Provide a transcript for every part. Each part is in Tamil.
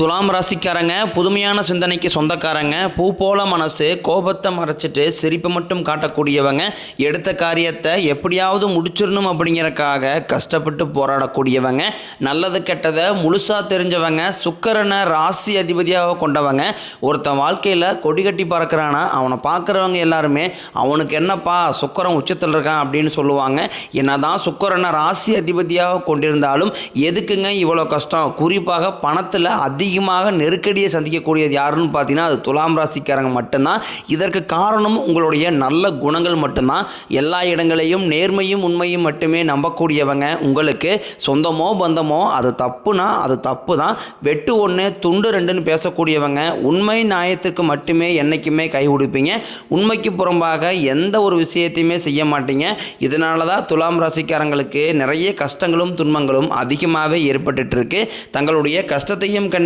துலாம் ராசிக்காரங்க புதுமையான சிந்தனைக்கு சொந்தக்காரங்க பூ போல மனசு கோபத்தை மறைச்சிட்டு சிரிப்பை மட்டும் காட்டக்கூடியவங்க எடுத்த காரியத்தை எப்படியாவது முடிச்சிடணும் அப்படிங்கிறக்காக கஷ்டப்பட்டு போராடக்கூடியவங்க நல்லது கெட்டதை முழுசாக தெரிஞ்சவங்க சுக்கரனை ராசி அதிபதியாக கொண்டவங்க ஒருத்தன் வாழ்க்கையில் கொடி கட்டி பறக்கிறானா அவனை பார்க்குறவங்க எல்லாருமே அவனுக்கு என்னப்பா சுக்கரன் உச்சத்தில் இருக்கான் அப்படின்னு சொல்லுவாங்க. என்னதான் சுக்கரனை ராசி அதிபதியாக கொண்டிருந்தாலும் எதுக்குங்க இவ்வளோ கஷ்டம்? குறிப்பாக பணத்தில் அதிக அதிகமாக நெருக்கடியை சந்திக்கக்கூடியது யாருன்னு பார்த்தீங்கன்னா அது துலாம் ராசிக்காரங்க மட்டும்தான். இதற்கு காரணம் உங்களுடைய நல்ல குணங்கள் மட்டும்தான். எல்லா இடங்களையும் நேர்மையும் உண்மையும் மட்டுமே நம்பக்கூடியவங்க உங்களுக்கு. சொந்தமோ பந்தமோ அது தப்புனா அது தப்பு தான் வெட்டு ஒன்று துண்டு ரெண்டுன்னு பேசக்கூடியவங்க உண்மை நியாயத்திற்கு மட்டுமே என்றைக்குமே கை கொடுப்பீங்க உண்மைக்கு புறம்பாக எந்த ஒரு விஷயத்தையுமே செய்ய மாட்டீங்க. இதனால தான் துலாம் ராசிக்காரங்களுக்கு நிறைய கஷ்டங்களும் துன்பங்களும் அதிகமாகவே ஏற்பட்டுட்டு இருக்கு. தங்களுடைய கஷ்டத்தையும்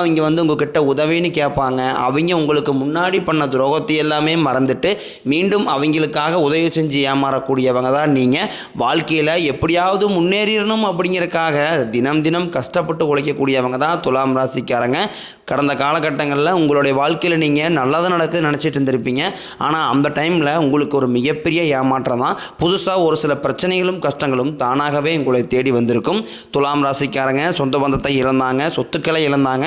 அவங்க வந்து உங்ககிட்ட உதவின்னு கேட்பாங்க அவங்க உங்களுக்கு முன்னாடி பண்ண துரோகத்தை எல்லாமே மறந்துட்டு மீண்டும் அவங்களுக்காக உதவி செஞ்சு ஏமாறக்கூடியவங்க தான் நீங்கள் வாழ்க்கையில் எப்படியாவது முன்னேறிடணும் அப்படிங்கிறக்காக தினம் தினம் கஷ்டப்பட்டு உழைக்கக்கூடியவங்க தான் துலாம் ராசிக்காரங்க. கடந்த காலகட்டங்களில் உங்களுடைய வாழ்க்கையில் நீங்கள் நல்லதாக நடக்குது நினச்சிட்டு இருந்திருப்பீங்க. ஆனால் அந்த டைமில் உங்களுக்கு ஒரு மிகப்பெரிய ஏமாற்றம் தான். புதுசாக ஒரு சில பிரச்சனைகளும் கஷ்டங்களும் தானாகவே உங்களை தேடி வந்திருக்கும். துலாம் ராசிக்காரங்க சொந்த பந்தத்தை இழந்தாங்க சொத்துக்களை இழந்தாங்க.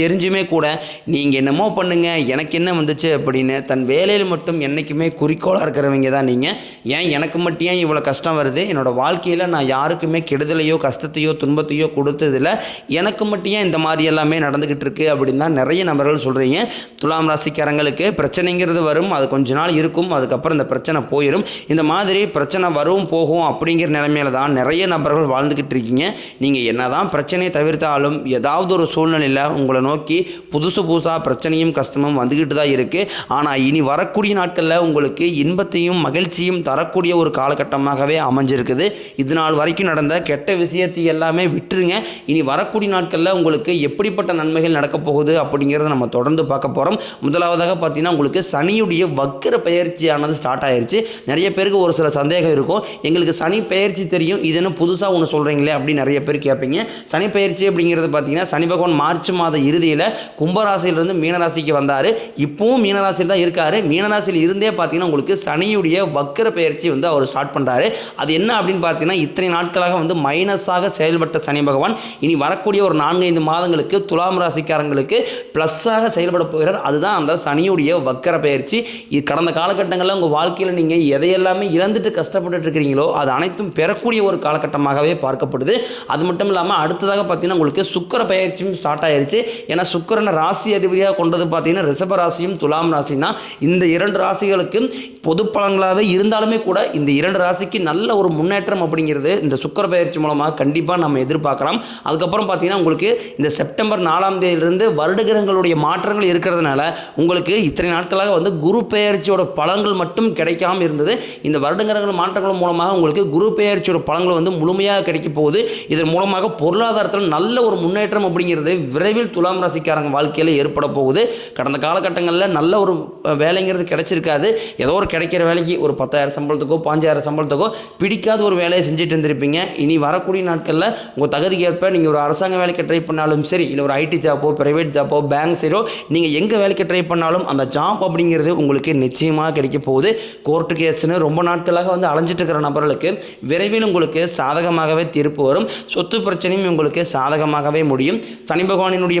தெரிஞ்சுமே கூட நீங்கள் என்னமோ பண்ணுங்கள் எனக்கு என்ன வந்துச்சு அப்படின்னு தன் வேலையில் மட்டும் என்றைக்குமே குறிக்கோளாக இருக்கிறவங்க தான் நீங்கள் ஏன் எனக்கு மட்டும் ஏன் இவ்வளோ கஷ்டம் வருது? என்னோடய வாழ்க்கையில் நான் யாருக்குமே கெடுதலையோ கஷ்டத்தையோ துன்பத்தையோ கொடுத்ததில்ல. எனக்கு மட்டும் ஏன் இந்த மாதிரி எல்லாமே நடந்துக்கிட்டு இருக்கு அப்படின்னு தான் நிறைய நபர்கள் சொல்கிறீங்க துலாம் ராசிக்காரங்களுக்கு பிரச்சனைங்கிறது வரும் அது கொஞ்ச நாள் இருக்கும் அதுக்கப்புறம் இந்த பிரச்சனை போயிடும் இந்த மாதிரி பிரச்சனை வரும் போகும் அப்படிங்கிற நிலைமையில தான் நிறைய நபர்கள் வாழ்ந்துக்கிட்டு இருக்கீங்க. நீங்கள் என்ன தான் பிரச்சனையை தவிர்த்தாலும் ஏதாவது ஒரு சூழ்நிலையில் உங்களை நோக்கி புதுசு புதுசாக பிரச்சனையும் கஷ்டமும் வந்துக்கிட்டு தான் இருக்குது ஆனால் இனி வரக்கூடிய நாட்களில் உங்களுக்கு இன்பத்தையும் மகிழ்ச்சியும் தரக்கூடிய ஒரு காலகட்டமாகவே அமைஞ்சிருக்குது. இது நாள் வரைக்கும் நடந்த கெட்ட விஷயத்தை எல்லாமே விட்டுருங்க. இனி வரக்கூடிய நாட்களில் உங்களுக்கு எப்படிப்பட்ட நன்மைகள் நடக்கப் போகுது அப்படிங்கிறத நம்ம தொடர்ந்து பார்க்க போகிறோம் முதலாவதாக பார்த்தீங்கன்னா உங்களுக்கு சனியுடைய வக்கர பயிற்சியானது ஸ்டார்ட் ஆயிருச்சு. நிறைய பேருக்கு ஒரு சில சந்தேகம் இருக்கும். எங்களுக்கு சனி பயிற்சி தெரியும். இதுன்னு புதுசாக ஒன்று சொல்கிறீங்களே அப்படின்னு நிறைய பேர் கேட்பீங்க. சனி பயிற்சி அப்படிங்கிறது பார்த்தீங்கன்னா சனி பகவான் மார்ச் மாதம் இறுதியில் கும்பராசியிலிருந்து மீனராசிக்கு வந்தார். இப்போவும் மீனராசியில் தான் இருக்கார். மீனராசியில் இருந்தே பார்த்தீங்கன்னா உங்களுக்கு சனியுடைய வக்கர பயிற்சி வந்து அவர் ஸ்டார்ட் பண்ணுறாரு அது என்ன அப்படின்னு பார்த்தீங்கன்னா இத்தனை நாட்களாக வந்து மைனஸாக செயல்பட்ட சனி பகவான். இனி வரக்கூடிய ஒரு நான்கைந்து மாதங்களுக்கு துலாம் ராசிக்காரங்களுக்கு ப்ளஸ்ஸாக செயல்பட போகிறார். அதுதான் அந்த சனியுடைய வக்கர பயிற்சி இது கடந்த காலகட்டங்களில் உங்கள் வாழ்க்கையில் நீங்கள் எதையெல்லாமே இழந்துட்டு கஷ்டப்பட்டுட்டு இருக்கிறீங்களோ அது அனைத்தும் பெறக்கூடிய ஒரு காலகட்டமாகவே பார்க்கப்படுது. அது மட்டும் இல்லாமல் அடுத்ததாக பார்த்தீங்கன்னா உங்களுக்கு சுக்கர பயிற்சியும் ஸ்டார்ட் ஆயிருச்சு. ஏன்னா சுக்கரனை ராசி அதிபதியாக கொண்டது பார்த்தீங்கன்னா ரிஷப ராசியும் துலாம் ராசியும் தான். இந்த இரண்டு ராசிகளுக்கு பொது பலன்களாகவே இருந்தாலுமே கூட இந்த இரண்டு ராசிக்கு நல்ல ஒரு முன்னேற்றம் அப்படிங்கிறது இந்த சுக்கர பயிற்சி மூலமாக கண்டிப்பாக நம்ம எதிர்பார்க்கலாம். அதுக்கப்புறம் பார்த்தீங்கன்னா உங்களுக்கு இந்த செப்டம்பர் நாலாம் தேதியிலிருந்து வருடகிரகங்களுடைய மாற்றங்கள் இருக்கிறதுனால உங்களுக்கு இத்தனை நாட்களாக வந்து குரு பெயர்ச்சியோட பலன்கள் மட்டும் கிடைக்காம இருந்தது. இந்த வருடகிரகங்கள் மாற்றங்கள் மூலமாக உங்களுக்கு குரு பெயர்ச்சியோட பலன்கள் வந்து முழுமையாக கிடைக்க போகுது. இதன் மூலமாக பொருளாதாரத்தில் நல்ல ஒரு முன்னேற்றம் அப்படிங்கிறது விரைவில் துலாம் ராசிக்காரங்க வாழ்க்கையில் ஏற்பட போகுது. கடந்த காலகட்டங்களில் நல்ல ஒரு வேலைங்கிறது கிடைச்சிருக்காது. ஏதோ ஒரு கிடைக்கிற வேலைக்கு ஒரு பத்தாயிரம் சம்பளத்துக்கோ பாஞ்சாயிரம் சம்பளத்துக்கோ பிடிக்காத ஒரு வேலையை செஞ்சுட்டு இருந்திருப்பீங்க. இனி வரக்கூடிய நாட்களில் உங்கள் தகுதிக்கு ஏற்ப நீங்கள் ஒரு அரசாங்க வேலைக்கு ட்ரை பண்ணாலும் சரி இல்லை ஒரு ஐடி ஜாப்போ பிரைவேட் ஜாப்போ பேங்க் சைடோ நீங்கள் எங்கே வேலைக்கு ட்ரை பண்ணாலும் அந்த ஜாப் அப்படிங்கிறது உங்களுக்கு நிச்சயமாக கிடைக்க போகுது. கோர்ட்டு கேஸ்னு ரொம்ப நாட்களாக வந்து அலைஞ்சிட்டு இருக்கிற நபர்களுக்கு விரைவில் உங்களுக்கு சாதகமாகவே தீர்ப்பு வரும். சொத்து பிரச்சனையும் உங்களுக்கு சாதகமாகவே முடியும். சனி பகவானினுடைய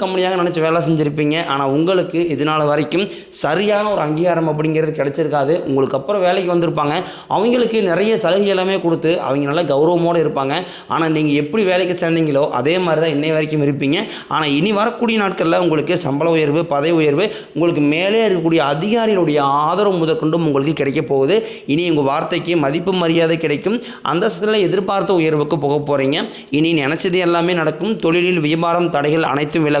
கம்பெனியாக நினச்சி வேலை செஞ்சுருப்பீங்க. ஆனால் உங்களுக்கு இதனால் வரைக்கும் சரியான ஒரு அங்கீகாரம் அப்படிங்கிறது கிடைச்சிருக்காது. உங்களுக்கு அப்புறம் வேலைக்கு வந்திருப்பாங்க. அவங்களுக்கு நிறைய சலுகை எல்லாமே கொடுத்து அவங்க நல்லா கௌரவமோடு இருப்பாங்க. ஆனால் நீங்கள் எப்படி வேலைக்கு சேர்ந்தீங்களோ அதே மாதிரி தான் இன்னை வரைக்கும் இருப்பீங்க. ஆனால் இனி வரக்கூடிய நாட்களில் உங்களுக்கு சம்பள உயர்வு பதவி உயர்வு உங்களுக்கு மேலே இருக்கக்கூடிய அதிகாரிகளுடைய ஆதரவு முதற்கொண்டும் உங்களுக்கு கிடைக்க போகுது. இனி உங்கள் வார்த்தைக்கு மதிப்பு மரியாதை கிடைக்கும். அந்தஸ்தில் எதிர்பார்த்த உயர்வுக்கு போக போகிறீங்க இனி நினச்சது எல்லாமே நடக்கும். தொழிலில் வியாபாரம் தடைகள் அனைத்தும் விலகும்.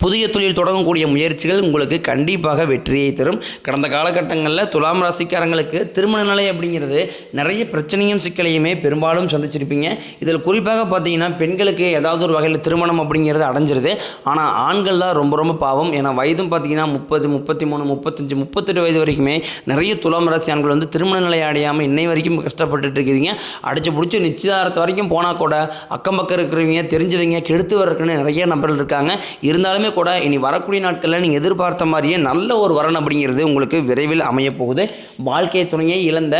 புதிய தொழில் தொடங்கக்கூடிய முயற்சிகள் உங்களுக்கு கண்டிப்பாக வெற்றியை தரும். கடந்த காலகட்டங்களில் துலாம் ராசிக்காரங்களுக்கு திருமண நிலை அப்படிங்கிறது நிறைய பிரச்சனையும் சிக்கலையுமே பெரும்பாலும் சந்திச்சிருப்பீங்க. இதில் குறிப்பாக பார்த்தீங்கன்னா பெண்களுக்கு ஏதாவது ஒரு வகையில் திருமணம் அப்படிங்கிறது அடைஞ்சிருது. ஆனால் ஆண்கள் தான் ரொம்ப ரொம்ப பாவம். ஏன்னா வயதும் பார்த்தீங்கன்னா முப்பது முப்பத்தி மூணு முப்பத்தஞ்சு முப்பத்தெட்டு வயது வரைக்குமே நிறைய துலாம் ராசி ஆண்கள் வந்து திருமண நிலை அடையாமல் இன்னை வரைக்கும் கஷ்டப்பட்டுட்டு இருக்கிறீங்க அடிச்சு பிடிச்சி நிச்சயதாரத்து வரைக்கும் போனால் கூட அக்கம் பக்கம் இருக்கிறவங்க தெரிஞ்சவங்க கெடுத்து வர்றதுக்குன்னு நிறைய நபர்கள் இருக்காங்க. இருந்தாலுமே கூட இனி வரக்கூடிய நாட்களில் நீங்கள் எதிர்பார்த்த மாதிரியே நல்ல ஒரு வரன் அப்படிங்கிறது உங்களுக்கு விரைவில் அமையப்போகுது வாழ்க்கை துணையை இழந்த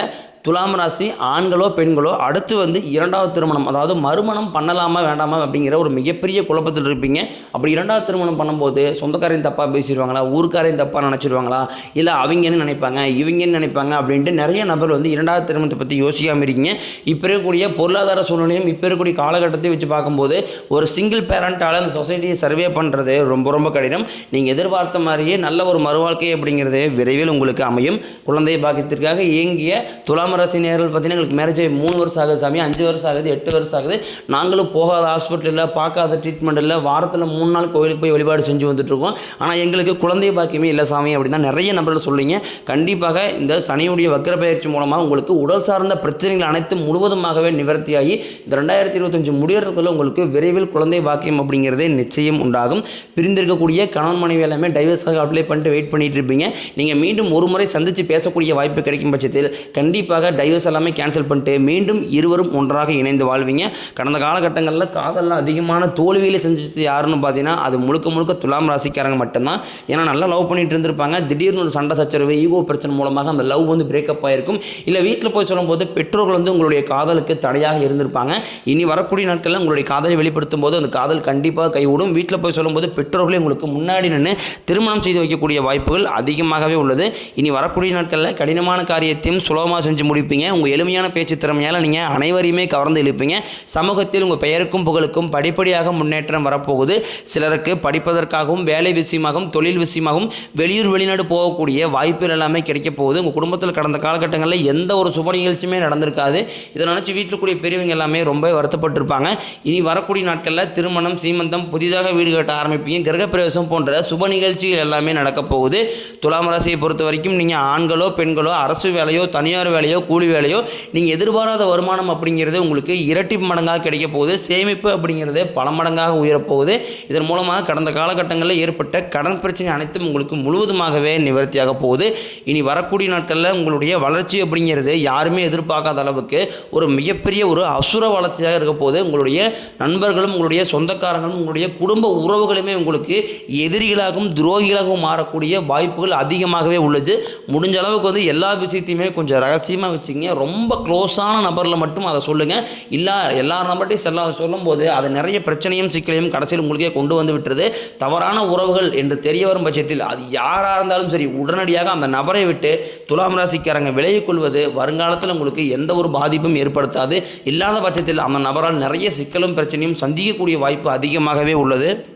துலாம் ராசி ஆண்களோ பெண்களோ அடுத்து வந்து இரண்டாவது திருமணம் அதாவது மறுமணம் பண்ணலாமா வேண்டாமா அப்படிங்கிற ஒரு மிகப்பெரிய குழப்பத்தில் இருப்பீங்க. அப்படி இரண்டாவது திருமணம் பண்ணும்போது சொந்தக்காரையும் தப்பாக பேசிடுவாங்களா ஊருக்காரையும் தப்பாக நினச்சிடுவாங்களா இல்லை அவங்கன்னு நினைப்பாங்க இவங்கன்னு நினைப்பாங்க அப்படின்ட்டு நிறைய நபர் வந்து இரண்டாவது திருமணத்தை பற்றி யோசிக்காமல் இருக்கீங்க. இப்போ இருக்கக்கூடிய பொருளாதார சூழ்நிலையும் இப்போ இருக்கக்கூடிய காலகட்டத்தை வச்சு பார்க்கும்போது ஒரு சிங்கிள் பேரண்ட்டால் அந்த சொசைட்டியை சர்வே பண்ணுறது ரொம்ப ரொம்ப கடினம். நீங்கள் எதிர்பார்த்த மாதிரியே நல்ல ஒரு மறுவாழ்க்கை அப்படிங்கிறது விரைவில் உங்களுக்கு அமையும். குழந்தை பாக்கியத்திற்காக இயங்கிய துலாம் ராசி நேர்கள் பார்த்தீங்கன்னா எங்களுக்கு மேரேஜ் ஆகி மூணு வருஷம் ஆகுது சாமி அஞ்சு வருஷம் ஆகுது எட்டு வருஷம் ஆகுது. நாங்களும் போகாத ஹாஸ்பிட்டல் இல்லை பார்க்காத ட்ரீட்மெண்ட் இல்லை வாரத்தில் மூணு நாள் கோயிலுக்கு போய் வழிபாடு செஞ்சு வந்துட்டுருக்கோம். ஆனால் எங்களுக்கு குழந்தை பாக்கியமே இல்லை சாமி அப்படின்னு தான் நிறைய நபர்கள் சொல்லிங்க கண்டிப்பாக இந்த சனியுடைய வக்கர பயிற்சி மூலமாக உங்களுக்கு உடல் சார்ந்த பிரச்சனைகள் அனைத்தும் முழுவதுமாகவே நிவர்த்தியாகி இந்த ரெண்டாயிரத்தி இருபத்தஞ்சு முடியறதுக்குள்ள உங்களுக்கு விரைவில் குழந்தை பாக்கியம் அப்படிங்கிறதே நிச்சயம் உண்டாகும். பிரிந்திருக்கக்கூடிய கணவன் மனைவி எல்லாமே டைவர்ஸாக அப்ளை பண்ணிட்டு வெயிட் பண்ணிட்டு இருப்பீங்க. நீங்கள் மீண்டும் ஒரு முறை சந்தித்து பேசக்கூடிய வாய்ப்பு கிடைக்கும் பட்சத்தில் கண்டிப்பாக டைவர்ஸ் எல்லாமே கேன்சல் பண்ணிட்டு மீண்டும் இருவரும் ஒன்றாக இணைந்து வாழ்வீங்க. கடந்த காலகட்டங்களில் காதலில் அதிகமான தோல்வியில் செஞ்சது யாருன்னு பார்த்தீங்கன்னா அது முழுக்க முழுக்க துலாம் ராசிக்காரங்க மட்டும்தான். ஏன்னா நல்லா லவ் பண்ணிட்டு இருந்திருப்பாங்க. திடீர்னு ஒரு சண்டை சச்சரவு ஈகோ பிரச்சனை மூலமாக அந்த லவ் வந்து பிரேக்கப் ஆகிருக்கும் இல்லை வீட்டில் போய் சொல்லும்போது பெற்றோர்கள் வந்து உங்களுடைய காதலுக்கு தடையாக இருந்திருப்பாங்க. இனி வரக்கூடிய நாட்களில் உங்களுடைய காதலை வெளிப்படுத்தும் போது அந்த காதல் கண்டிப்பாக கைவிடும் வீட்டில் போய் சொல்லும்போது பெற்றோர்களே உங்களுக்கு முன்னாடி நின்று திருமணம் செய்து வைக்கக்கூடிய வாய்ப்புகள் அதிகமாகவே உள்ளது. இனி வரக்கூடிய நாட்களில் கடினமான காரியத்தையும் சுலபமாக செஞ்சு முடிப்பீங்க. உங்கள் எளிமையான பேச்சு திறமையால் நீங்கள் அனைவரையுமே கவர்ந்து இழுப்பீங்க. சமூகத்தில் உங்கள் பெயருக்கும் புகழுக்கும் படிப்படியாக முன்னேற்றம் வரப்போகுது. சிலருக்கு படிப்பதற்காகவும் வேலை விஷயமாகவும் தொழில் விஷயமாகவும் வெளியூர் வெளிநாடு போகக்கூடிய வாய்ப்புகள் எல்லாமே கிடைக்க போகுது. உங்கள் குடும்பத்தில் கடந்த காலகட்டங்களில் எந்த ஒரு சுப நிகழ்ச்சியுமே நடந்திருக்காது. இதை நினச்சி வீட்டில் கூடிய பெரியவங்க எல்லாமே ரொம்ப வருத்தப்பட்டிருப்பாங்க. இனி வரக்கூடிய நாட்களில் திருமணம் சீமந்தம் புதிதாக வீடு கட்ட ஆரம்பிப்பீங்க. கிரகப்பிரவேசம் போன்ற சுப நிகழ்ச்சிகள் எல்லாமே நடக்கப் போகுது. துலாம் ராசியை பொறுத்த வரைக்கும் நீங்கள் ஆண்களோ பெண்களோ அரசு வேலையோ தனியார் வேலையோ கூலி வேலையோ நீங்கள் எதிர்பாராத வருமானம் அப்படிங்கிறது உங்களுக்கு இரட்டி மடங்காக கிடைக்க போகுது சேமிப்பு அப்படிங்கிறது பல மடங்காக உயரப்போகுது இதன் மூலமாக கடந்த காலகட்டங்களில் ஏற்பட்ட கடன் பிரச்சனை அனைத்தும் உங்களுக்கு முழுவதுமாகவே நிவர்த்தியாக போகுது. இனி வரக்கூடிய நாட்களில் உங்களுடைய வளர்ச்சி அப்படிங்கிறது யாருமே எதிர்பார்க்காத அளவுக்கு ஒரு மிகப்பெரிய ஒரு அசுர வளர்ச்சியாக இருக்க போது உங்களுடைய நண்பர்களும் உங்களுடைய சொந்தக்காரங்களும் உங்களுடைய குடும்ப உறவுகளுமே உங்களுக்கு எதிரிகளாகவும் துரோகிகளாகவும் மாறக்கூடிய வாய்ப்புகள் அதிகமாகவே உள்ளது. முடிஞ்ச அளவுக்கு வந்து எல்லா விஷயத்தையுமே கொஞ்சம் ரகசியமாக வச்சுங்க. ரொம்ப க்ளோஸான நபரில் மட்டும் அதை சொல்லுங்கள் இல்லை எல்லா நபர்கிட்டையும் செல்ல சொல்லும்போது அது நிறைய பிரச்சனையும் சிக்கலையும் கடைசியில் உங்களுக்கே கொண்டு வந்து விட்டுருது. தவறான உறவுகள் என்று தெரிய வரும் பட்சத்தில் அது யாராக இருந்தாலும் சரி உடனடியாக அந்த நபரை விட்டு துலாம் ராசிக்காரங்க விலகிக் கொள்வது வருங்காலத்தில் உங்களுக்கு எந்த ஒரு பாதிப்பும் ஏற்படுத்தாது. இல்லாத பட்சத்தில் அந்த நபரால் நிறைய சிக்கலும் பிரச்சனையும் சந்திக்கக்கூடிய வாய்ப்பு அதிகமாகவே உள்ளது.